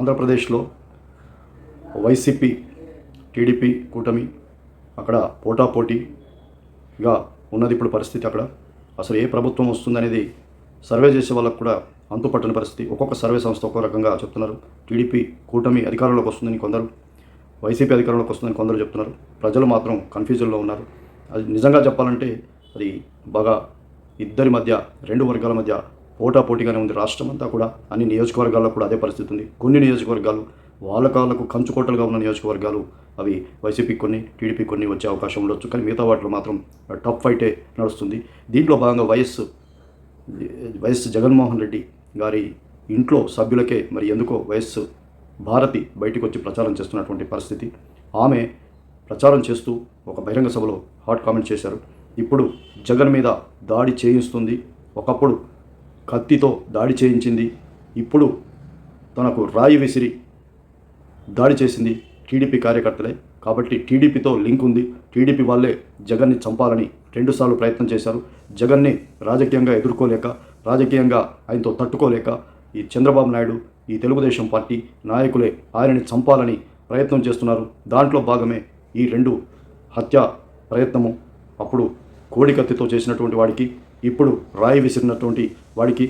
ఆంధ్రప్రదేశ్లో YCP TDP కూటమి అక్కడ పోటాపోటీగా ఉన్నది ఇప్పుడు పరిస్థితి అక్కడ. అసలు ఏ ప్రభుత్వం వస్తుందనేది సర్వే చేసే వాళ్ళకు కూడా అంతుపట్టని పరిస్థితి. ఒక్కొక్క సర్వే సంస్థ ఒక్కో రకంగా చెప్తున్నారు. టీడీపీ కూటమి అధికారంలోకి వస్తుందని కొందరు వైసీపీ అధికారంలోకి వస్తుందని కొందరు చెప్తున్నారు. ప్రజలు మాత్రం కన్ఫ్యూజన్లో ఉన్నారు. అది నిజంగా చెప్పాలంటే అది బాగా ఇద్దరి మధ్య రెండు వర్గాల మధ్య పోటాపోటీగానే ఉంది రాష్ట్రం అంతా కూడా. అన్ని నియోజకవర్గాల్లో కూడా అదే పరిస్థితి ఉంది. కొన్ని నియోజకవర్గాలు వాళ్ళ కాళ్ళకు కంచుకోటలుగా ఉన్న నియోజకవర్గాలు అవి వైసీపీ కొన్ని టీడీపీ కొన్ని వచ్చే అవకాశం ఉండొచ్చు. కానీ మిగతా వాటిలో మాత్రం టఫ్ ఫైటే నడుస్తుంది. దీంట్లో భాగంగా వైఎస్ వైఎస్ జగన్మోహన్ రెడ్డి గారి ఇంట్లో సభ్యులకే మరి ఎందుకో వైఎస్ భారతి బయటకు వచ్చి ప్రచారం చేస్తున్నటువంటి పరిస్థితి. ఆమె ప్రచారం చేస్తూ ఒక బహిరంగ సభలో హాట్ కామెంట్ చేశారు. ఇప్పుడు జగన్ మీద దాడి చేయిస్తుంది. ఒకప్పుడు కత్తితో దాడి చేయించింది. ఇప్పుడు తనకు రాయి విసిరి దాడి చేసింది టీడీపీ కార్యకర్తలే. కాబట్టి టీడీపీతో లింక్ ఉంది. టీడీపీ వాళ్ళే జగన్ని చంపాలని రెండుసార్లు ప్రయత్నం చేశారు. జగన్ని రాజకీయంగా ఎదుర్కోలేక రాజకీయంగా ఆయనతో తట్టుకోలేక ఈ చంద్రబాబు నాయుడు ఈ తెలుగుదేశం పార్టీ నాయకులే ఆయనని చంపాలని ప్రయత్నం చేస్తున్నారు. దాంట్లో భాగమే ఈ రెండు హత్య ప్రయత్నము. అప్పుడు కోడికత్తితో చేసినటువంటి వాడికి ఇప్పుడు రాయి విసిరినటువంటి వాడికి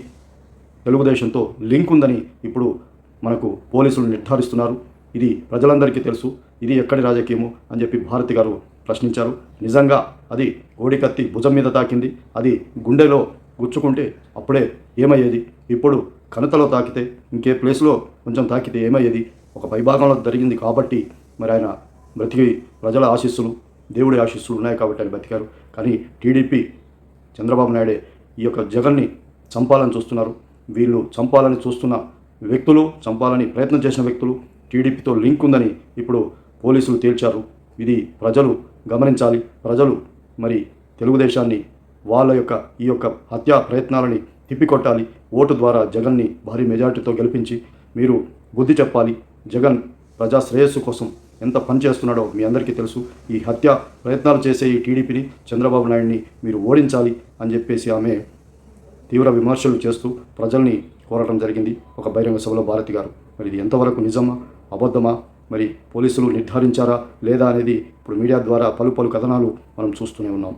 తెలుగుదేశంతో లింక్ ఉందని ఇప్పుడు మనకు పోలీసులు నిర్ధారిస్తున్నారు. ఇది ప్రజలందరికీ తెలుసు. ఇది ఎక్కడి రాజకీయము అని చెప్పి భారతి గారు ప్రశ్నించారు. నిజంగా అది కోడికత్తి భుజం మీద తాకింది. అది గుండెలో గుచ్చుకుంటే అప్పుడే ఏమయ్యేది? ఇప్పుడు కణతలో తాకితే ఇంకే ప్లేస్లో కొంచెం తాకితే ఏమయ్యేది? ఒక పైభాగంలో జరిగింది కాబట్టి మరి ఆయన బ్రతికి ప్రజల ఆశీస్సులు దేవుడి ఆశీస్సులు ఉన్నాయి కాబట్టి ఆయన బతికారు కానీ టీడీపీ చంద్రబాబు నాయుడు ఈ యొక్క జగన్ని చంపాలని చూస్తున్నారు. వీళ్ళు చంపాలని చూస్తున్న వ్యక్తులు చంపాలని ప్రయత్నం చేసిన వ్యక్తులు టీడీపీతో లింక్ ఉందని ఇప్పుడు పోలీసులు తేల్చారు. ఇది ప్రజలు గమనించాలి. ప్రజలు మరి తెలుగుదేశాన్ని వాళ్ళ యొక్క ఈ యొక్క హత్యా ప్రయత్నాలని తిప్పికొట్టాలి. ఓటు ద్వారా జగన్ని భారీ మెజార్టీతో గెలిపించి మీరు బుద్ధి చెప్పాలి. జగన్ ప్రజా శ్రేయస్సు కోసం ఎంత పని చేస్తున్నాడో మీ అందరికీ తెలుసు. ఈ హత్య ప్రయత్నాలు చేసే ఈ టీడీపీని చంద్రబాబు నాయుడిని మీరు ఓడించాలి అని చెప్పేసి ఆమె తీవ్ర విమర్శలు చేస్తూ ప్రజల్ని కోరటం జరిగింది. ఒక బహిరంగ సభలో భారతి గారు మరి ఇది ఎంతవరకు నిజమా? అబద్ధమా? మరి పోలీసులు నిర్ధారించారా లేదా? అనేది ఇప్పుడు మీడియా ద్వారా పలు పలు కథనాలు మనం చూస్తూనే ఉన్నాం.